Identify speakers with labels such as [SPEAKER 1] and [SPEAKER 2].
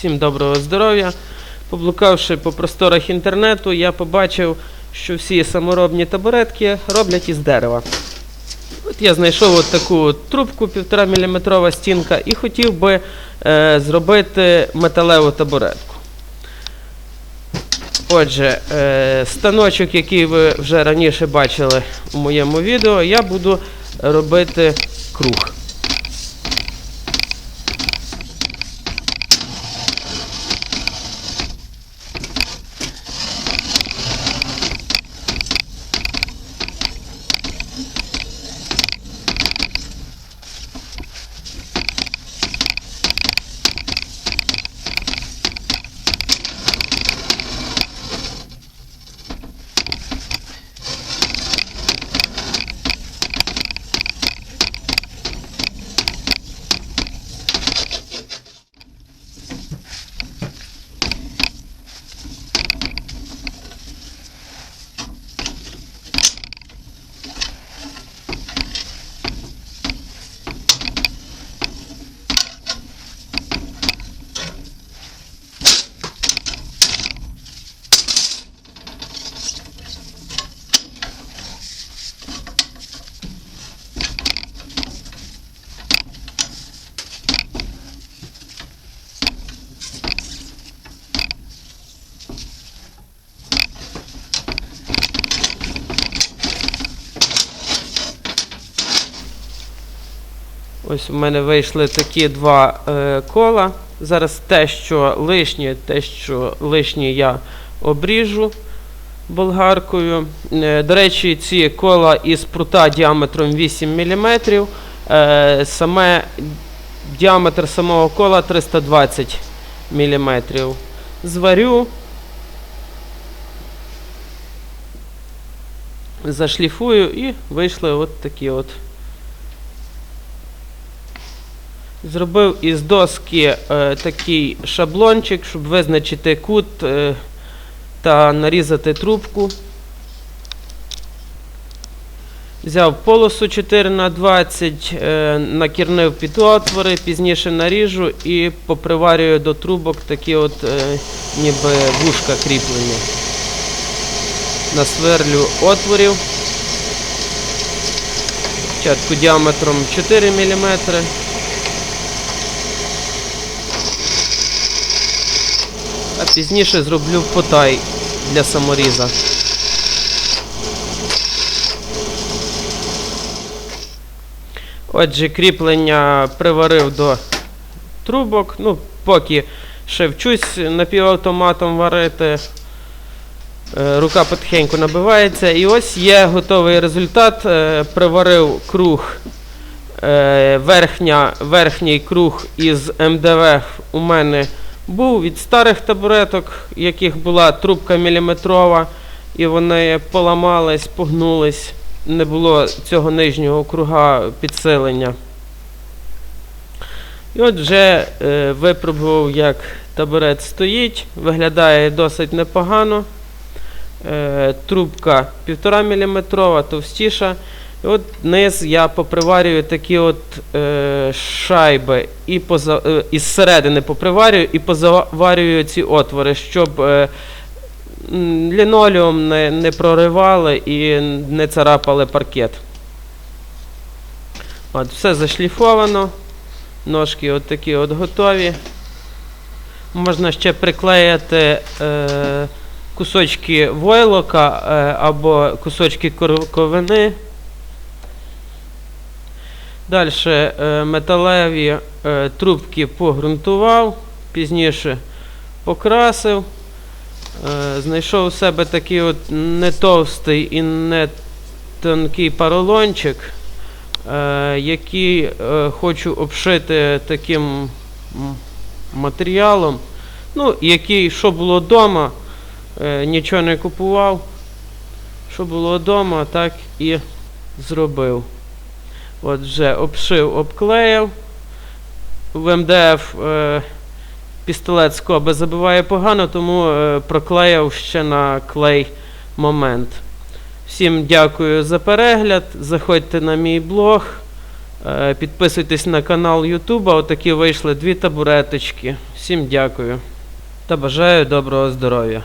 [SPEAKER 1] Всім доброго здоров'я. Поблукавши по просторах інтернету, я побачив, що всі саморобні табуретки роблять із дерева. От я знайшов от таку трубку 1,5 мм стінка і хотів би е, зробити металеву табуретку. Отже, е, станочок, який ви вже раніше бачили у моєму відео, я буду робити круг. Ось у мене вийшли такі два е, кола. Зараз те, що лишнє, те, що лишнє я обріжу болгаркою. Е, до речі, ці кола із прута діаметром 8 мм. Е, саме діаметр самого кола 320 мм. Зварю. Зашліфую і вийшли от такі от. Зробив із доски е, такий шаблончик, щоб визначити кут е, та нарізати трубку. Взяв полосу 4х20, е, накірнив під отвори, пізніше наріжу і поприварюю до трубок такі от е, ніби вушка кріплення. Насверлю отворів. Спочатку діаметром 4 мм. А пізніше зроблю потай для саморіза. Отже, кріплення приварив до трубок. Ну, поки ще вчусь напівавтоматом варити. Е, Рука потихеньку набивається. І ось є готовий результат. Е, Приварив круг. Е, Верхня, верхній круг із МДВ у мене був від старих табуреток, яких була трубка міліметрова, і вони поламались, погнулись, не було цього нижнього круга підсилення. І от вже е, випробував, як табурет стоїть, виглядає досить непогано. Е, трубка 1,5 мм, товстіша. От низ я поприварюю такі от е, шайби і поза, е, із середини поприварюю і позаварюю ці отвори, щоб е, лінолеум не, не проривали і не царапали паркет. От, все зашліфовано. Ножки от такі от готові. Можна ще приклеїти е, кусочки войлока е, або кусочки коровини. Далі е, металеві е, трубки погрунтував, пізніше покрасив. Е, знайшов у себе такий от не товстий і не тонкий поролончик, який хочу обшити таким матеріалом. Ну, який, що було вдома, нічого не купував. Що було вдома, так і зробив. От вже обшив, обклеїв. В МДФ е, пістолет скоби забиває погано, тому е, проклеїв ще на клей момент. Всім дякую за перегляд. Заходьте на мій блог. Е, Підписуйтесь на канал Ютуба. Отакі вийшли дві табуреточки. Всім дякую та бажаю доброго здоров'я.